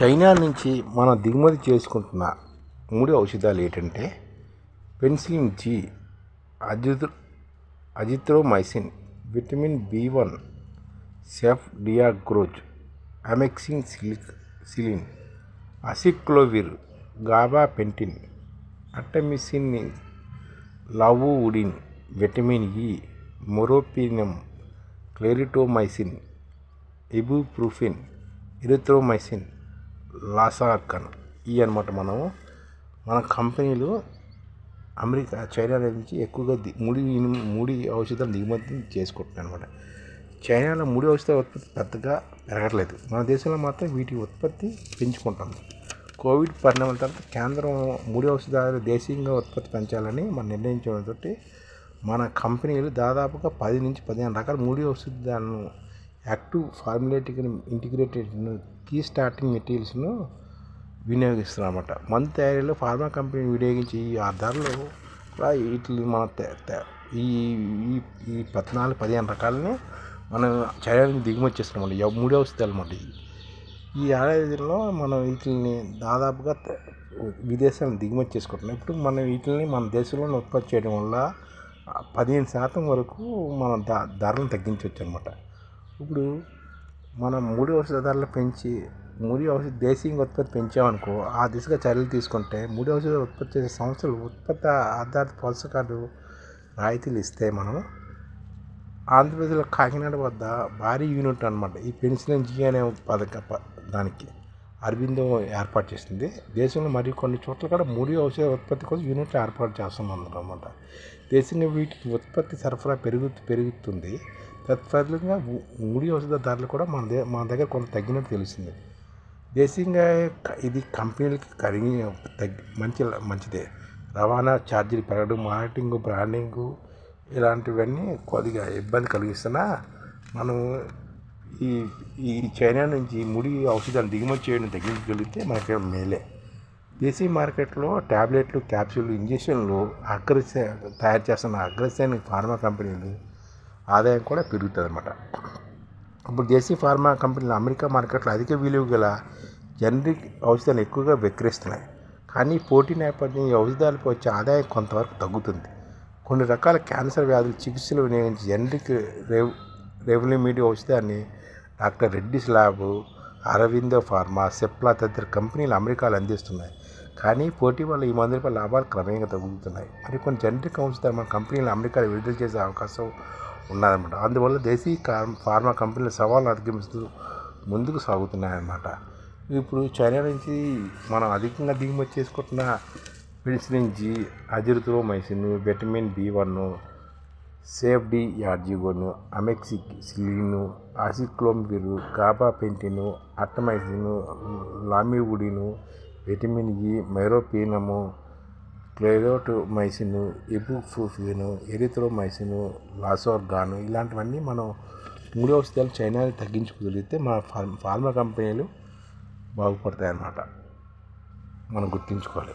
China నుంచి మనం దిగుమతి చేసుకుంటున్న మూడు ఔషధాలు ఏంటంటే పెన్సిలిన్ జీ అజిత్ అజిత్రోమైసిన్ విటమిన్ బి వన్ సెఫ్ డియాగ్రోజ్ అమెక్సిన్ సిలిక్ సిలిన్ అసిక్లోవిర్ గాబాపెంటిన్ అటమిసిన్ ఉడిన్ vitamin E meropenem clarithromycin ibuprofen erythromycin losartan ఇవి అనమాట మనము. మన కంపెనీలు అమెరికా చైనా నుంచి ఎక్కువగా ది ముడి ముడి ఔషధాలు దిగుమతి చేసుకుంటున్నాయి అనమాట చైనాలో ముడి ఔషధాల ఉత్పత్తి పెద్దగా పెరగట్లేదు. మన దేశంలో మాత్రం వీటి ఉత్పత్తి పెంచుకుంటాం. కోవిడ్ పరిణామాల తర్వాత కేంద్రం ముడి ఔషధాలు దేశీయంగా ఉత్పత్తి పెంచాలని మనం నిర్ణయించడంతో మన కంపెనీలు దాదాపుగా పది నుంచి పదిహేను రకాల ముడి ఔషధాలను active pharmaceutical integrated key starting మెటీరియల్స్ను వినియోగిస్తున్నారన్నమాట. మన తయారీలో ఫార్మా కంపెనీ వినియోగించి ఆ ధరలు కూడా వీటిని మన తే- ఈ ఈ ఈ పద్నాలుగు పదిహేను రకాలని మనం చర్యలను దిగుమతి చేస్తున్నాం ఈ మూడు అనమాట అన్నమాట ఈ ఏడాదిలో మనం వీటిని దాదాపుగా విదేశాలను దిగుమతి చేసుకుంటున్నాం ఇప్పుడు మనం వీటిని మన దేశంలోనే ఉత్పత్తి చేయడం వల్ల పదిహేను శాతం వరకు మనం ద ధరలను తగ్గించవచ్చు అనమాట ఇప్పుడు మనం ముడి ఔషధ ధరలు పెంచి ముడి ఔషధ దేశీయంగా ఉత్పత్తి పెంచామనుకో ఆ దిశగా చర్యలు తీసుకుంటే ముడి ఔషధ ఉత్పత్తి చేసే సంస్థలు ఉత్పత్తి ఆధారిత పోషకాలు రాయితీలు ఇస్తే మనం ఆంధ్రప్రదేశ్లో కాకినాడ వద్ద భారీ యూనిట్ అనమాట ఈ పెన్సిలిన్ జీ అనే పథక దానికి అరవిందో ఏర్పాటు చేసింది. దేశంలో మరి కొన్ని చోట్ల కూడా ముడి ఔషధ ఉత్పత్తి కోసం యూనిట్లు ఏర్పాటు చేస్తున్నాం అనమాట దేశంగా వీటి ఉత్పత్తి సరఫరా పెరుగు పెరుగుతుంది. తత్ఫలితంగా ము- ముడి ఔషధ ధరలు కూడా మన దే మన దగ్గర కొంత తగ్గినట్టు తెలిసింది. దేశీయంగా ఇది కంపెనీలకి కరిగి తగ్గి మంచి మంచిదే. రవాణా ఛార్జీలు పెరగడం మార్కెటింగ్ బ్రాండింగ్ ఇలాంటివన్నీ కొద్దిగా ఇబ్బంది కలిగిస్తున్నా మనం ఈ ఈ చైనా నుంచి ముడి ఔషధాలు దిగుమతి చేయడం తగ్గించగలిగితే మనకి మేలే. దేశీయ మార్కెట్లో ట్యాబ్లెట్లు క్యాప్సూల్ ఇంజక్షన్లు అగ్రస తయారు చేస్తున్న అగ్రసేన ఫార్మా కంపెనీలు ఆదాయం కూడా పెరుగుతుంది అనమాట ఇప్పుడు దేశీ ఫార్మా కంపెనీలు అమెరికా మార్కెట్లో అధిక విలువ గల జనరిక్ ఔషధాలు ఎక్కువగా విక్రయిస్తున్నాయి కానీ పోటీ నేపథ్యం ఈ ఔషధాలకు వచ్చే ఆదాయం కొంతవరకు తగ్గుతుంది. కొన్ని రకాల క్యాన్సర్ వ్యాధుల చికిత్సలు వినియోగించి జనరిక్ రెవ్ రెవల్యూమిడ్ ఔషధాన్ని doctor Reddy's lab Aurobindo pharma Cipla తదితర కంపెనీలు అమెరికాలో అందిస్తున్నాయి. కానీ పోటీ వల్ల ఈ మందులపై లాభాలు క్రమంగా తగ్గుతున్నాయి. మరి కొన్ని జనరిక్ ఔషధాలు మన కంపెనీలు అమెరికాలో విడుదల చేసే అవకాశం ఉన్నారన్నమాట అందువల్ల దేశీయ ఫార్మా కంపెనీలు సవాళ్ళు అధిగమిస్తూ ముందుకు సాగుతున్నాయన్నమాట. ఇప్పుడు చైనా నుంచి మనం అధికంగా దిగుమతి చేసుకుంటున్న penicillin G azithromycin vitamin B one సేఫ్డి యార్జిగోను అమెక్సిక్ సిలిను కాబా gabapentin అట్టమైసిను lamivudine vitamin E meropenem clarithromycin ibuprofen erythromycin losartan ఇలాంటివన్నీ మనం మూడు ఔషధాలు చైనాని తగ్గించుకోగలిగితే మన ఫార్మ ఫార్మా కంపెనీలు బాగుపడతాయి అన్నమాట మనం గుర్తుంచుకోవాలి.